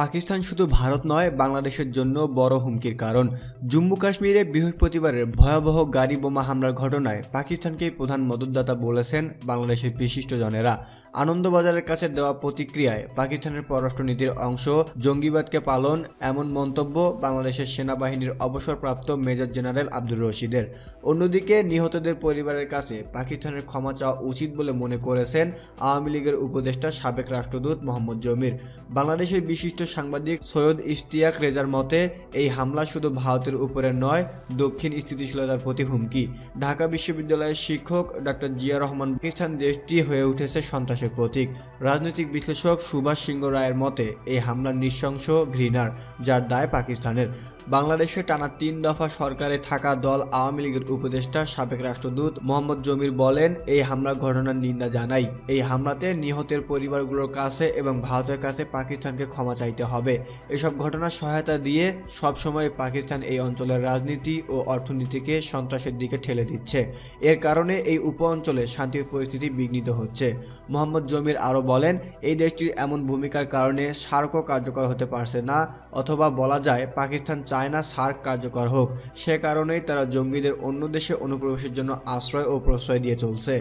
পাকিস্তান শুধু ভারত নয়, বাংলাদেশের জন্য বড় হুমকির কারণ। জম্মু কাশ্মীরে বৃহস্পতিবারের ভয়াবহ গাড়ি বোমা হামলার ঘটনায় পাকিস্তানকেই প্রধান মদতদাতা বলেছেন বাংলাদেশের বিশিষ্টজনেরা আনন্দবাজারের কাছে দেওয়া প্রতিক্রিয়ায় পাকিস্তানের পররাষ্ট্রনীতির অংশ জঙ্গিবাদকে পালন, এমন মন্তব্য বাংলাদেশের সেনাবাহিনীর অবসরপ্রাপ্ত মেজর জেনারেল আব্দুর রশিদের। অন্যদিকে, নিহতদের পরিবারের কাছে পাকিস্তানের ক্ষমা চাওয়া উচিত বলে মনে করেছেন আওয়ামী লীগের উপদেষ্টা সাবেক রাষ্ট্রদূত মোহাম্মদ জমির। বাংলাদেশের বিশিষ্ট সাংবাদিক সৈয়দ ইশতিয়াক রেজার মতে, এই হামলা শুধু ভারতের উপরে নয়, দক্ষিণ স্থিতিশীলতার প্রতি হুমকি। ঢাকা বিশ্ববিদ্যালয়ের শিক্ষক ডক্টর জিয়া রহমান পাকিস্তান দেশটি হয়ে উঠেছে সন্ত্রাসের প্রতীক। রাজনৈতিক বিশ্লেষক সুভাষ সিংহ রায়ের মতে, এই হামলার নৃশংস ঘৃণার, যার দায় পাকিস্তানের। বাংলাদেশে টানা তিন দফা সরকারে থাকা দল আওয়ামী লীগের উপদেষ্টা, সাবেক রাষ্ট্রদূত মোহাম্মদ জমির বলেন, এই হামলার ঘটনার নিন্দা জানাই। এই হামলাতে নিহতের পরিবারগুলোর কাছে এবং ভারতের কাছে পাকিস্তানকে ক্ষমা চাইতে হবে। এসব ঘটনার সহায়তা দিয়ে সবসময় পাকিস্তান এই অঞ্চলের রাজনীতি ও অর্থনীতিকে সন্ত্রাসের দিকে ঠেলে দিচ্ছে। এর কারণে এই উপ অঞ্চলে শান্তির পরিস্থিতি বিঘ্নিত হচ্ছে। মোহাম্মদ জমির আরও বলেন, এই দেশটির এমন ভূমিকার কারণে সার্কও কার্যকর হতে পারছে না, অথবা বলা যায় পাকিস্তান চায় না সার্ক কার্যকর হোক। সে কারণেই তারা জঙ্গিদের অন্য দেশে অনুপ্রবেশের জন্য আশ্রয় ও প্রশ্রয় দিয়ে চলছে।